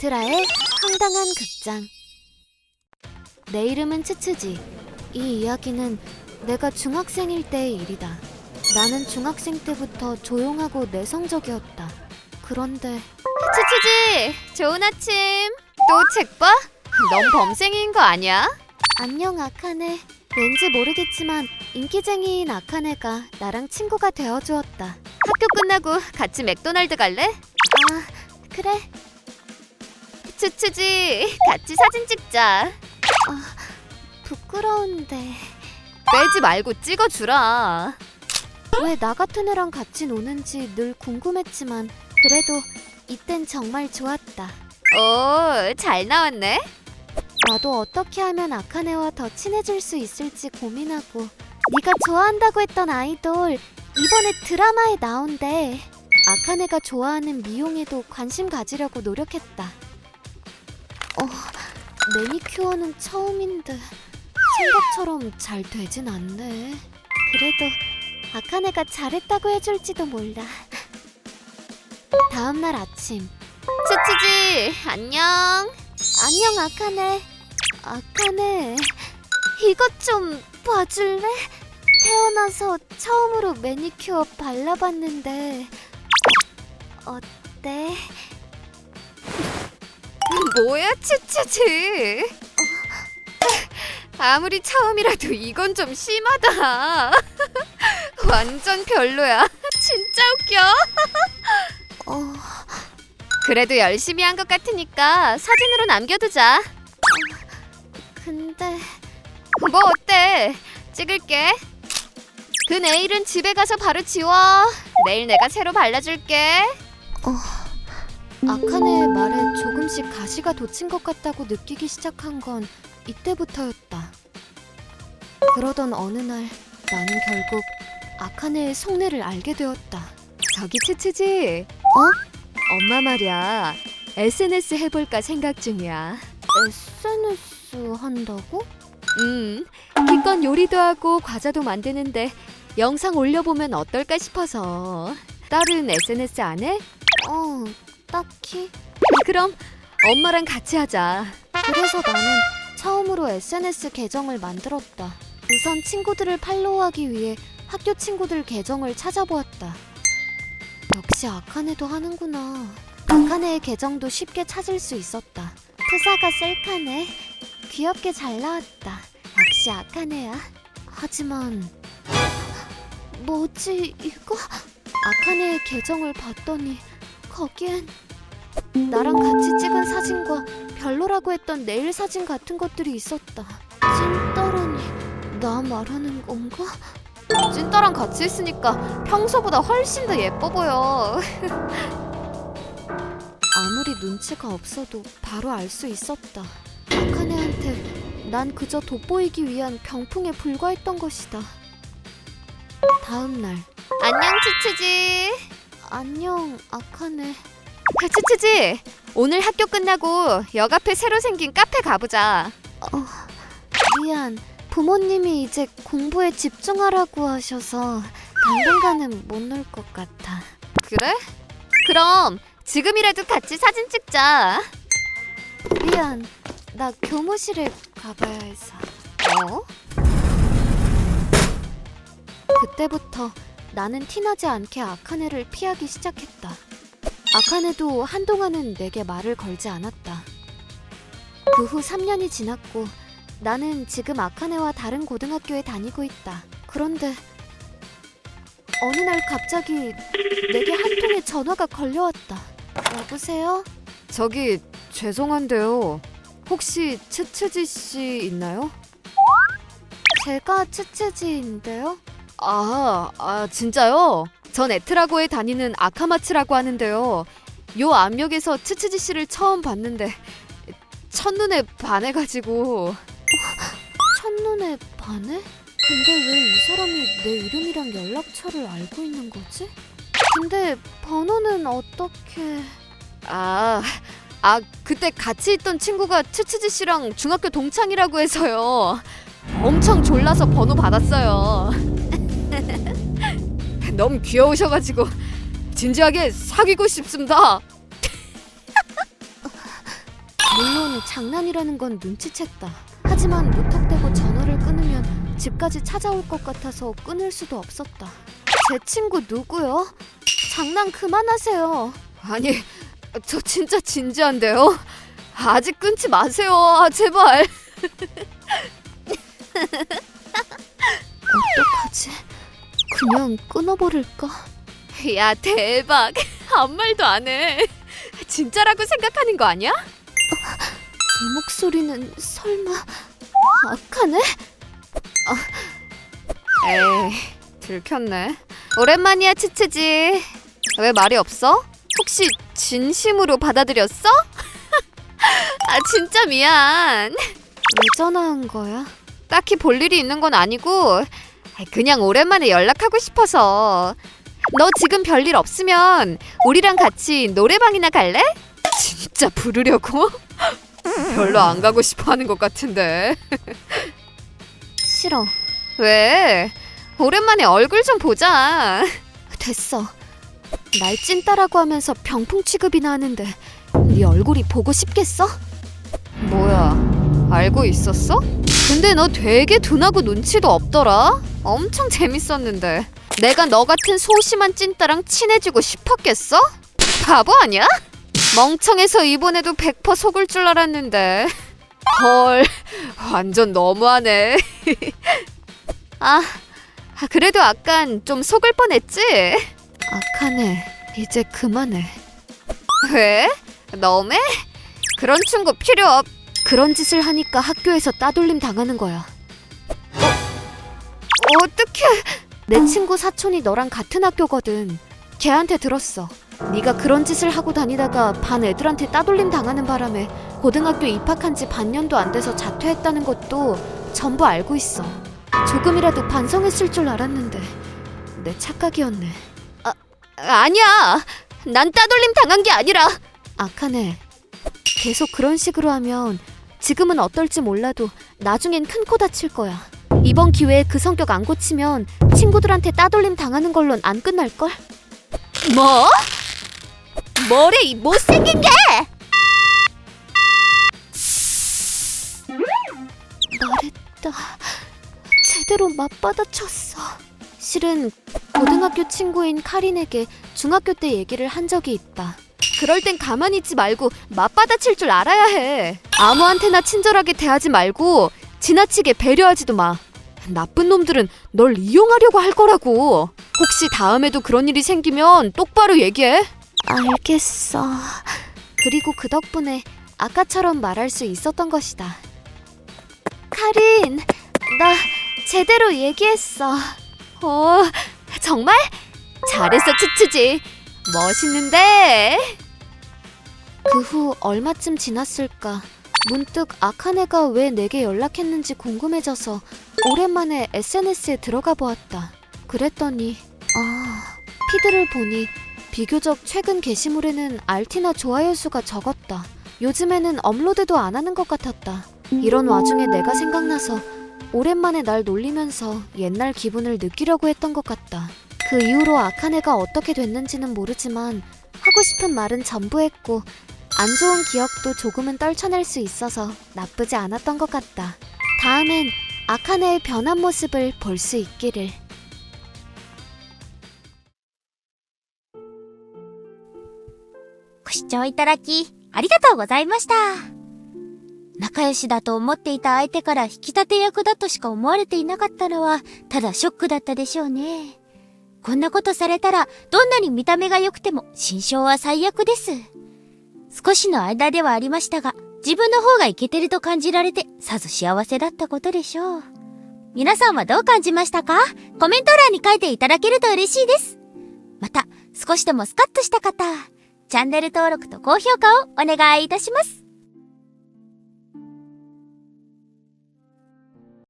트라의 황당한 극장. 내 이름은 츠츠지. 이 이야기는 내가 중학생일 때의 일이다. 나는 중학생 때부터 조용하고 내성적이었다. 그런데 치치지 좋은 아침. 또 책 봐? 넌 범생인 거 아니야? 안녕 아카네. 왠지 모르겠지만 인기쟁이인 아카네가 나랑 친구가 되어주었다. 학교 끝나고 같이 맥도날드 갈래? 아 그래 치치지 같이 사진 찍자 부끄러운데 빼지 말고 찍어주라 왜 나 같은 애랑 같이 노는지 늘 궁금했지만 그래도 이땐 정말 좋았다. 오 잘 나왔네 나도 어떻게 하면 아카네와 더 친해질 수 있을지 고민하고 네가 좋아한다고 했던 아이돌 이번에 드라마에 나온대. 아카네가 좋아하는 미용에도 관심 가지려고 노력했다. 어, 매니큐어는 처음인데 생각처럼 잘 되진 않네. 그래도 아카네가 잘했다고 해줄지도 몰라. 다음 날 아침 치치지 안녕 안녕 아카네 아카네 이것 좀 봐줄래? 태어나서 처음으로 매니큐어 발라봤는데 어때? 뭐야 치치지 아무리 처음이라도 이건 좀 심하다. 완전 별로야. 진짜 웃겨. 어 그래도 열심히 한 것 같으니까 사진으로 남겨두자. 근데 뭐 어때? 찍을게. 그 네일은 집에 가서 바로 지워. 내일 내가 새로 발라줄게. 아카네의 말에 조금 씩 가시가 돋친 것 같다고 느끼기 시작한 건 이때부터였다. 그러던 어느 날 나는 결국 아카네의 속내를 알게 되었다. 저기 치치지 어? 엄마 말이야 SNS 해볼까 생각 중이야 SNS 한다고? 음 기껏 요리도 하고 과자도 만드는데 영상 올려보면 어떨까 싶어서 딸은 SNS 안 해? 어, 딱히. 그럼 엄마랑 같이 하자 그래서 나는 처음으로 SNS 계정을 만들었다. 우선 친구들을 팔로우하기 위해 학교 친구들 계정을 찾아보았다. 역시 아카네도 하는구나. 아카네의 계정도 쉽게 찾을 수 있었다. 프사가 셀카네. 귀엽게 잘 나왔다. 역시 아카네야. 하지만 뭐지 이거? 아카네의 계정을 봤더니 거기엔 나랑 같이 찍은 사진과 별로라고 했던 내일 사진 같은 것들이 있었다. 찐따라니 나 말하는 건가? 찐따랑 같이 있으니까 평소보다 훨씬 더 예뻐 보여 아무리 눈치가 없어도 바로 알 수 있었다. 아카네한테 난 그저 돋보이기 위한 병풍에 불과했던 것이다. 다음 날 안녕 치치지 안녕 아카네. 치치지 오늘 학교 끝나고 역 앞에 새로 생긴 카페 가보자 미안 부모님이 이제 공부에 집중하라고 하셔서 당분간은 못 놀 것 같아. 그래? 그럼 지금이라도 같이 사진 찍자 미안 나 교무실에 가봐야 해서. 어? 그때부터 나는 티나지 않게 아카네를 피하기 시작했다. 아카네도 한동안은 내게 말을 걸지 않았다. 그 후 3년이 지났고 나는 지금 아카네와 다른 고등학교에 다니고 있다. 그런데 어느 날 갑자기 내게 한 통의 전화가 걸려왔다. 여보세요? 저기 죄송한데요 혹시 치치지 씨 있나요? 제가 츠츠지인데요. 아, 아 진짜요? 전 에트라고에 다니는 아카마츠라고 하는데요. 요 압력에서 츠츠지 씨를 처음 봤는데 첫눈에 반해가지고 첫눈에 반해? 근데 왜 이 사람이 내 이름이랑 연락처를 알고 있는 거지? 근데 번호는 어떻게... 아, 아 그때 같이 있던 친구가 츠츠지 씨랑 중학교 동창이라고 해서요. 엄청 졸라서 번호 받았어요. 너무 귀여우셔가지고 진지하게 사귀고 싶습니다. 장난이라는 건 눈치챘다. 하지만 무턱대고 전화를 끊으면 집까지 찾아올 것 같아서 끊을 수도 없었다. 제 친구 누구요? 장난 그만하세요. 아니, 저 진짜 진지한데요. 아직 끊지 마세요. 아, 제발. 어떡하지? 그냥 끊어버릴까? 야, 대박. 아무 말도 안 해. 진짜라고 생각하는 거 아니야? 이 목소리는 설마 아카네? 에이, 들켰네. 오랜만이야, 치치지. 왜 말이 없어? 혹시 진심으로 받아들였어? 아, 진짜 미안. 왜 전화한 거야? 딱히 볼 일이 있는 건 아니고 그냥 오랜만에 연락하고 싶어서. 너 지금 별일 없으면 우리랑 같이 노래방이나 갈래? 진짜 부르려고? 별로 안 가고 싶어 하는 것 같은데. 싫어. 왜? 오랜만에 얼굴 좀 보자. 됐어. 날 찐따라고 하면서 병풍 취급이나 하는데 네 얼굴이 보고 싶겠어? 뭐야? 알고 있었어? 근데 너 되게 둔하고 눈치도 없더라. 엄청 재밌었는데. 내가 너 같은 소심한 찐따랑 친해지고 싶었겠어? 바보 아니야? 멍청해서 이번에도 100% 속을 줄 알았는데. 헐, 완전 너무하네. 아, 그래도 아깐 좀 속을 뻔했지? 아카네, 이제 그만해. 왜? 너네? 그런 친구 필요 없. 그런 짓을 하니까 학교에서 따돌림 당하는 거야. 어떻게? 내 친구 사촌이 너랑 같은 학교거든. 걔한테 들었어. 네가 그런 짓을 하고 다니다가 반 애들한테 따돌림 당하는 바람에 고등학교 입학한 지 반년도 안 돼서 자퇴했다는 것도 전부 알고 있어. 조금이라도 반성했을 줄 알았는데 내 착각이었네. 아니야. 난 따돌림 당한 게 아니라. 아카네. 계속 그런 식으로 하면 지금은 어떨지 몰라도 나중엔 큰 코 다칠 거야. 이번 기회에 그 성격 안 고치면 친구들한테 따돌림 당하는 걸론 안 끝날 걸? 뭐? 뭐래 이 못생긴 게? 말했다. 제대로 맞받아쳤어. 실은 고등학교 친구인 카린에게 중학교 때 얘기를 한 적이 있다. 그럴 땐 가만히 있지 말고 맞받아칠 줄 알아야 해. 아무한테나 친절하게 대하지 말고 지나치게 배려하지도 마. 나쁜 놈들은 널 이용하려고 할 거라고. 혹시 다음에도 그런 일이 생기면 똑바로 얘기해. 알겠어. 그리고 그 덕분에 아까처럼 말할 수 있었던 것이다. 카린, 나 제대로 얘기했어. 어, 정말? 잘했어, 치치지. 멋있는데. 그 후 얼마쯤 지났을까? 문득 아카네가 왜 내게 연락했는지 궁금해져서 오랜만에 SNS에 들어가 보았다. 그랬더니 아, 피드를 보니 비교적 최근 게시물에는 알티나 좋아요 수가 적었다. 요즘에는 업로드도 안 하는 것 같았다. 이런 와중에 내가 생각나서 오랜만에 날 놀리면서 옛날 기분을 느끼려고 했던 것 같다. 그 이후로 아카네가 어떻게 됐는지는 모르지만 하고 싶은 말은 전부 했고 안 좋은 기억도 조금은 떨쳐낼 수 있어서 나쁘지 않았던 것 같다. 다음엔 아카네의 변한 모습을 볼 수 있기를. ご視聴いただき、ありがとうございました。仲良しだと思っていた相手から引き立て役だとしか思われていなかったのは、ただショックだったでしょうね。こんなことされたら、どんなに見た目が良くても、心象は最悪です。 少しの間ではありましたが、自分の方がイケてると感じられて、さぞ幸せだったことでしょう。皆さんはどう感じましたか？コメント欄に書いていただけると嬉しいです。また、少しでもスカッとした方、チャンネル登録と高評価をお願いいたします。